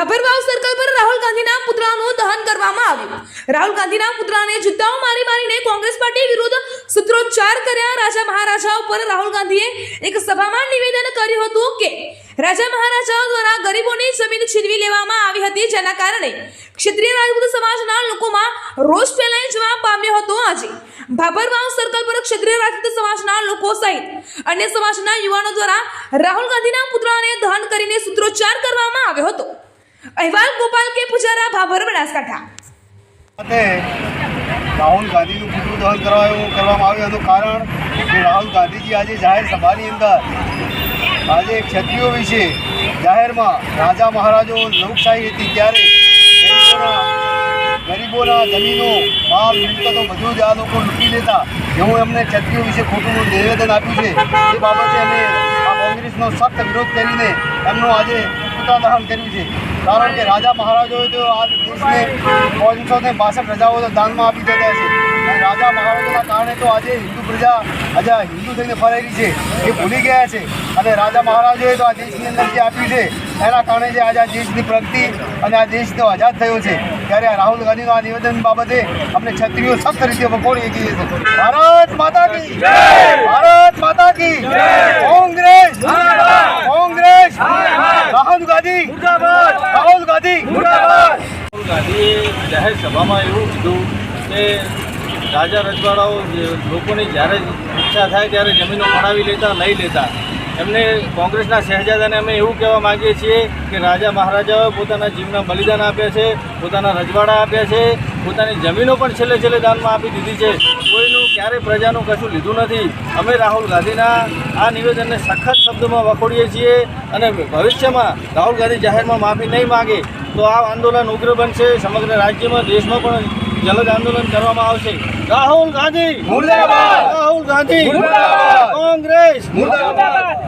ભાભરવાવ circle પર રાહુલ ગાંધીના પુતળાનું દહન કરવામાં આવ્યું. રાહુલ ગાંધીના પુતળાને જુદ્દાઓ મારી મારીને કોંગ્રેસ પાર્ટી વિરુદ્ધ સૂત્રોચ્ચાર કર્યા. રાજા મહારાજા ઉપર રાહુલ ગાંધીએ એક સભામાં નિવેદન કર્યું હતું કે, રાજા મહારાજાઓ દ્વારા ગરીબોની જમીન છીનવી લેવામાં આવી હતી, જેના કારણે ક્ષત્રિય રાજપૂત સમાજના લોકોમાં રોષ ફેલાઈ જવા પામ્યો હતો આજે. ભાભરવાવ સર્કલ પર ક્ષત્રિય રાજપૂત સમાજના લોકો સહિત અન્ય સમાજના યુવાનો દ્વારા રાહુલ ગાંધીના પુતળાને દહન કરીને સૂત્રોચ્ચાર કરવામાં આવ્યો હતો. અહેવાલ ગોપાલ કે પુજારા ભાભર બનાસકાંઠા. રાહુલ ગાંધીનું પુતળું દહન કરાયું, કરવામાં આવ્યું હતું કારણ કે રાહુલ ગાંધીજી આજે જાહેર સભાની અંદર આજે ક્ષત્રિયો વિશે જાહેરમાં રાજા મહારાજો લોકશાહી હતી ત્યારે ગરીબોના જમીનો, માલ, મિલકતો બધું જ આ લોકો લૂંટી લેતા. એવું એમને ક્ષત્રિયો વિશે ખોટું નિવેદન આપ્યું છે. એ બાબતે અમે આ કોંગ્રેસનો સખ્ત વિરોધ કરીને એમનો આજે પુતળા દહન કર્યું છે. કારણ કે રાજા મહારાજોએ તો આ દેશને પાંચસો ને બાસઠ રજાઓ તો દાનમાં આપી દેતા છે. અને રાજા મહારાજોના કારણે તો આજે હિન્દુ પ્રજા, આજે હિન્દુ થઈને ફરેલી છે, એ ભૂલી ગયા છે. અને રાજા મહારાજોએ તો આ દેશની અંદર જે આપ્યું છે, એના કારણે જે આજે આ દેશની પ્રગતિ અને આ દેશ તો આઝાદ થયો છે. ત્યારે રાહુલ ગાંધીનું આ નિવેદન બાબતે આપણે ક્ષત્રિયો સખ્ત રીતે વખોડી કહીએ છીએ. ભારત માતા કી ભારત માતા કી કોંગ્રેસ રાહુલ ગાંધી રાહુલ ગાંધી રાહુલ ગાંધીએ જાહેર સભામાં એવું કીધું કે રાજા રજવાડાઓ લોકોની જ્યારે ઈચ્છા થાય ત્યારે જમીનો પડાવી લેતા, લઈ લેતા. એમને કોંગ્રેસના શહેજાદાને અમે એવું કહેવા માગીએ છીએ કે રાજા મહારાજાઓએ પોતાના જીવના બલિદાન આપ્યા છે, પોતાના રજવાડા આપ્યા છે પોતાની જમીનો પણ છેલ્લે છેલ્લે દાનમાં આપી દીધી છે. કોઈનું ક્યારેય પ્રજાનું કશું લીધું નથી. અમે રાહુલ ગાંધીના આ નિવેદનને સખત શબ્દોમાં વખોડીએ છીએ અને ભવિષ્યમાં રાહુલ ગાંધી જાહેરમાં માફી નહીં માગે તો આ આંદોલન ઉગ્ર બનશે. સમગ્ર રાજ્યમાં દેશમાં પણ જલદ આંદોલન કરવામાં આવશે. રાહુલ ગાંધી! રાહુલ ગાંધી! કોંગ્રેસ! મુર્દાબાદ!